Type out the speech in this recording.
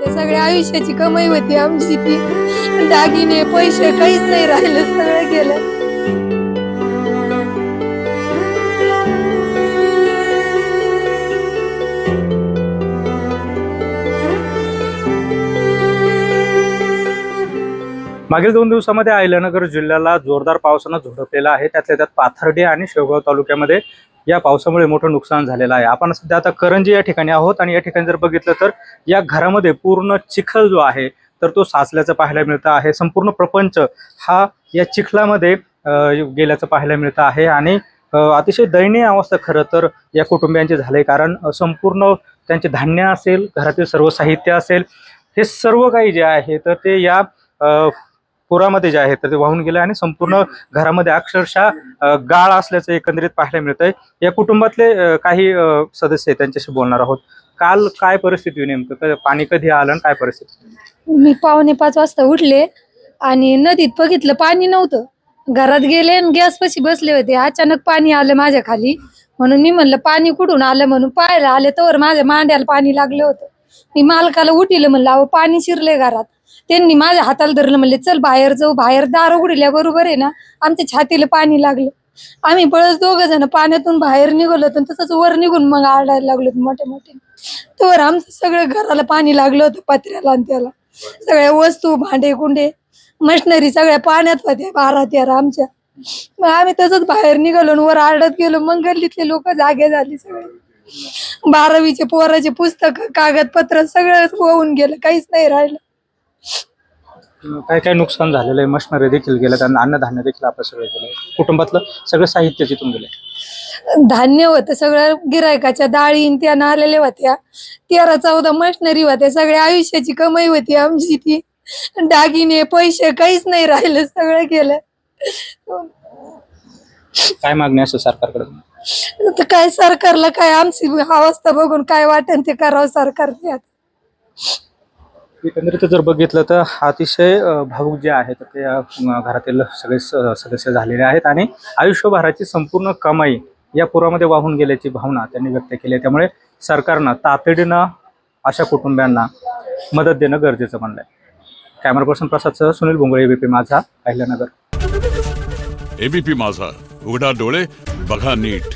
ते सगळ्या आयुष्याची कमाई होती आमची ती. दागिने पैसे काहीच नाही राहिलं सगळं गेलं. मागील दोन दिवसामध्ये अहिल्यानगर जिल्ह्याला जोरदार पावसानं झोडपलेला आहे. त्यातल्या त्यात पाथर्डी आणि शेवगाव तालुक्यामध्ये या पावसामुळे मोठं नुकसान झालेलं आहे. आपण सध्या आता करंजी या ठिकाणी आहोत आणि या ठिकाणी जर बघितलं तर या घरामध्ये पूर्ण चिखल जो आहे तर तो साचल्याचं पाहायला मिळतं आहे. संपूर्ण प्रपंच हा या चिखलामध्ये गेल्याचं पाहायला मिळतं आहे. आणि अतिशय दयनीय अवस्था खरं तर या कुटुंबियांची झाले कारण संपूर्ण त्यांचे धान्य असेल घरातील सर्व साहित्य असेल हे सर्व काही जे आहे तर ते या पुरामध्ये जे आहे तर ते वाहून गेले आणि संपूर्ण घरामध्ये अक्षरशः गाळ असल्याचं एकंदरीत पाहायला मिळतंय. या कुटुंबातले काही सदस्य त्यांच्याशी बोलणार आहोत. काल काय परिस्थिती नेमकं? पाणी कधी आलं आणि काय परिस्थिती? मी पावणे पाच वाजता उठले आणि नदीत बघितलं पाणी नव्हतं. घरात गेले आणि गॅस पशी बसले होते. अचानक पाणी आलं माझ्या खाली. म्हणून मी म्हणलं पाणी कुठून आलं म्हणून? पाहायला आले तर माझ्या मांड्याला पाणी लागलं होतं. मी मालकाला उठिलं म्हणलं अहो पाणी शिरले घरात. त्यांनी माझ्या हाताला धरलं म्हणले चल बाहेर जाऊ बाहेर दार उघडल्या बरोबर आहे ना? आमच्या छातीला पाणी लागलं. आम्ही बळच दोघ जण पाण्यातून बाहेर निघालो होतो तसंच वर निघून मग आडायला लागलो होतो मोठे मोठे तर आमचं सगळं घराला पाणी लागलं होतं पत्र्याला आणि त्याला. सगळ्या वस्तू भांडे कुंडे मशिनरी सगळ्या पाण्यात होत्या बारा तेरा आमच्या. मग आम्ही तसंच बाहेर निघालो आणि वर आरडत गेलो मग गल्लीतले लोक जागे झाली सगळे. बारावीचे पोराचे पुस्तक कागदपत्र सगळं होऊन गेलं काहीच नाही राहिलं. काय काय नुकसान झालेलं आहे? मशिनरी देखील गेलं त्यांना अन्नधान्य देखील आपलं सगळं गेलं कुटुंबातलं सगळं साहित्य तिथून गेलं धान्य होतं सगळं गिरायकाच्या डाळीन त्या आलेल्या होत्या. तेरा चौदा मशिनरी होत्या सगळ्या आयुष्याची कमाई होती आमची ती. दागिने पैसे काहीच नाही राहिलं सगळं गेलं. काय मागणी असं सरकारकडे? तर काय सरकारला काय आमची अवस्था बघून काय वाटेल ते करावं सरकारने आता. एकंदरीत जर बघितलं तर अतिशय अ, भावुक जे आहेत ते या घरातील सगळे स- सदस्य झालेले आहेत आणि आयुष्यभराची संपूर्ण कमाई या पुरामध्ये वाहून गेल्याची भावना त्यांनी व्यक्त केली आहे. त्यामुळे सरकारनं तातडीनं अशा कुटुंबियांना मदत देणं गरजेचं म्हणलंय कॅमेरा पर्सन प्रसादसह सुनील भोंगळे एबीपी माझा अहिल्यानगर एबीपी माझा. उघडा डोळे बघा नीट.